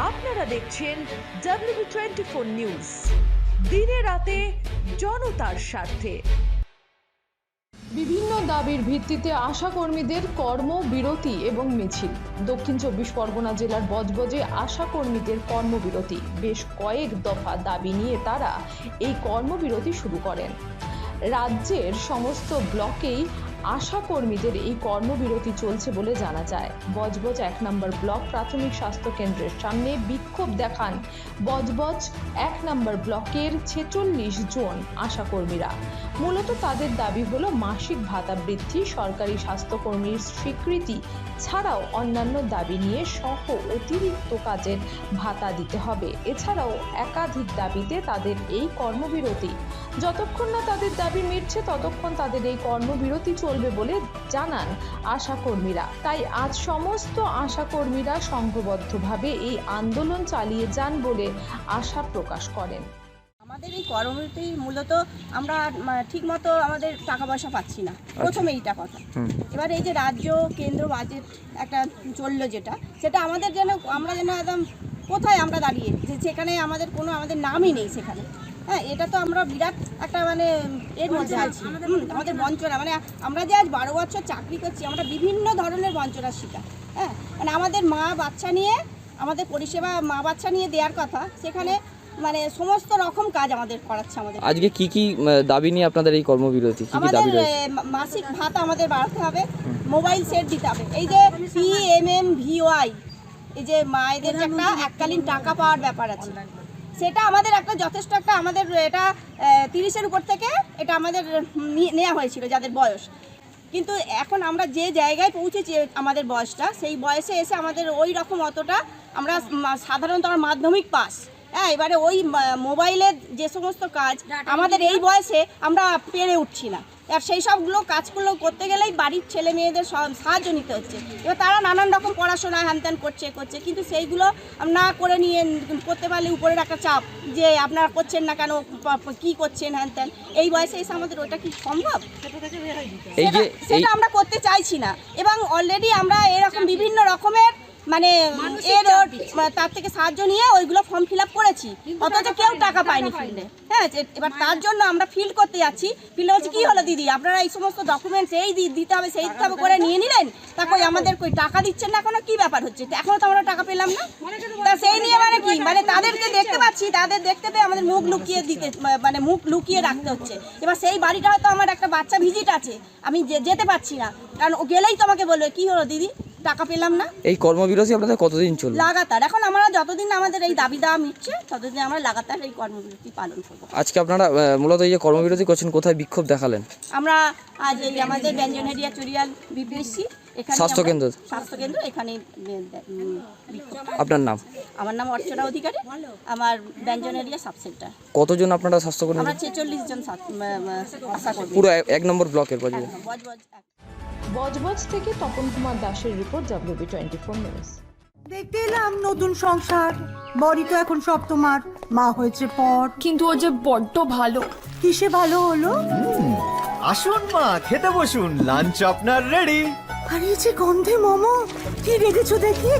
আপনারা দেখছেন W twenty four news দিনে রাতে জনতার স্বার্থে। বিভিন্ন দাবির ভিত্তিতে আশাকর্মীদের কর্মবিরতি এবং মিছিল। দক্ষিণ চব্বিশ পরগনা জেলার বজবজে আশাকর্মীদের কর্মবিরতি। বেশ কয়েক দফা দাবি নিয়ে তারা এই কর্মবিরতি শুরু করেন। রাজ্যের সমস্ত ব্লকেই আশাকর্মীদের এই কর্মবিরতি চলছে বলে জানা যায়। বজবজ এক নম্বর ব্লক প্রাথমিক স্বাস্থ্য কেন্দ্রের সামনে বিক্ষোভ দেখান বজবজ এক নম্বর ব্লকের ছেচল্লিশ জন আশাকর্মীরা। মূলত তাদের দাবি হলো মাসিক ভাতা বৃদ্ধি, সরকারি স্বাস্থ্যকর্মীর স্বীকৃতি ছাড়াও অন্যান্য দাবি নিয়ে সহ অতিরিক্ত কাজের ভাতা দিতে হবে। এছাড়াও একাধিক দাবিতে তাদের এই কর্মবিরতি। যতক্ষণ না তাদের দাবি মিটছে, ততক্ষণ তাদের এই কর্মবিরতি চলবে বলে জানান আশাকর্মীরা। তাই আজ সমস্ত আশাকর্মীরা সংঘবদ্ধভাবে এই আন্দোলন চালিয়ে যান বলে আশা প্রকাশ করেন। আমাদের এই কর্মবিরতি মূলত আমরা ঠিক মতো আমাদের টাকা পয়সা পাচ্ছি না। প্রথমে এইটা কথা। এবার এই যে রাজ্য কেন্দ্র বাজেট একটা চলল যেটা সেটা আমাদের যেন আমরা যেন একদম কোথায় আমরা দাঁড়িয়ে যে সেখানে আমাদের কোনো আমাদের নামই নেই সেখানে। হ্যাঁ এটা তো আমরা বিরাট একটা মানে এর মধ্যে আছি। আমাদের বঞ্চনা। মানে আমরা যে আজ বারো বছর চাকরি করছি আমরা বিভিন্ন ধরনের বঞ্চনার শিকার। হ্যাঁ মানে আমাদের মা বাচ্চা নিয়ে আমাদের পরিষেবা মা বাচ্চা নিয়ে দেওয়ার কথা সেখানে মানে সমস্ত রকম কাজ আমাদের করাচ্ছে আমাদের। আজকে কি কি দাবি নিয়ে আপনাদের এই কর্মবিরতি? কি কি আমাদের দাবি রয়েছে? মাসিক ভাতা আমাদের বাড়াতে হবে মোবাইল সেট দিতে হবে। এই যে পি এম এম ভিওয়াই এই যে মায়েদের একটা এককালীন টাকা পাওয়ার ব্যাপার আছে। সেটা আমাদের একটা যথেষ্ট একটা আমাদের এটা তিরিশের উপর থেকে এটা আমাদের নিয়ে- নেওয়া হয়েছিল যাদের বয়স। কিন্তু এখন আমরা যে জায়গায় পৌঁছেছি আমাদের বয়সটা সেই বয়সে এসে আমাদের ওই রকম অতটা আমরা সাধারণত আমার মাধ্যমিক পাস। হ্যাঁ এবারে ওই মোবাইলের যে সমস্ত কাজ আমাদের এই বয়সে আমরা পেরে উঠছি না। আর সেই সবগুলো কাজগুলো করতে গেলেই বাড়ির ছেলে মেয়েদের সব- সাহায্য নিতে হচ্ছে। এবার তারা নানান রকম পড়াশোনা হ্যান করছে করছে। কিন্তু সেইগুলো না করে নিয়ে করতে পারলে উপরের একটা চাপ যে আপনারা করছেন না কেন কি করছেন হ্যান ত্যান এই বয়সে এসে আমাদের ওটা কি সম্ভব? এই যে সেটা- সেটা আমরা করতে চাইছি না। এবং অলরেডি আমরা এরকম বিভিন্ন রকমের মানে এর তার থেকে সাহায্য নিয়ে ওইগুলো ফর্ম ফিল করেছি। অথচ কেউ টাকা পায়নি ফিল্ডে হ্যাঁ এবার তার জন্য আমরা ফিল করতে যাচ্ছি। ফিল্ডে হচ্ছে কি হলো দিদি? আপনারা এই সমস্ত ডকুমেন্টস এই দিতে হবে সেই দিতে হবে করে নিয়ে নিলেন? তা কই আমাদের কই টাকা দিচ্ছেন না এখনও? কি ব্যাপার হচ্ছে? এখনও তো আমরা টাকা পেলাম না। তা সেই নিয়ে মানে কি? মানে তাদেরকে দেখতে পাচ্ছি তাদের দেখতে পেয়ে আমাদের মুখ লুকিয়ে দিতে মানে মুখ লুকিয়ে রাখতে হচ্ছে। এবার সেই বাড়িটা হয়তো আমার একটা বাচ্চা ভিজিট আছে আমি যেতে পারছি না। কারণ ও গেলেই তোমাকে বলবে কি হলো দিদি? টাকা পেলাম না। এই কর্মবিরতি আপনাদের কতদিন চলবে? লাগাতার। এখন আমরা যতদিন আমাদের এই দাবি দাওয়া মিটছে ততদিন আমরা লাগাতার এই কর্মবিরতি পালন করব। আজকে আপনারা মূলত এই যে কর্মবিরতি করছেন কোথায় বিক্ষোভ দেখালেন? আমরা আজ এই আমাদের ব্যঞ্জনহেরিয়া চুরিয়াল বিপিএসসি এখানে স্বাস্থ্যকেন্দ্র। আমরা- স্বাস্থ্যকেন্দ্র এখানে আপনার নাম? আমার নাম অর্চনা অধিকারী আমার ব্যঞ্জনহেরিয়া সাব সেন্টার কতজন আপনারা স্বাস্থ্যকর্মী? আমরা ছেচল্লিশ জন পুরো এক- নম্বর ব্লকের পর্যন্ত বজ বজ এক। বজবজ থেকে তপন কুমার দাসের report WB twenty four news দেখতে এলাম নতুন সংসার। বড়ি তো এখন সব তোমার। মা হয়েছে পর। কিন্তু ও যে বড্ড ভালো। কিসে ভালো হলো? আসুন মা খেতে বসুন। লাঞ্চ আপনার রেডি আর এই যে গন্ধে মোমো কি রেখেছো দেখি?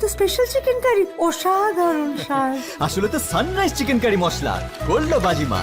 তো স্পেশাল চিকেন কারি অসাধারণ স্বাদ। আসলে তো সানরাইজ চিকেন কারি মশলা করল বাজিমা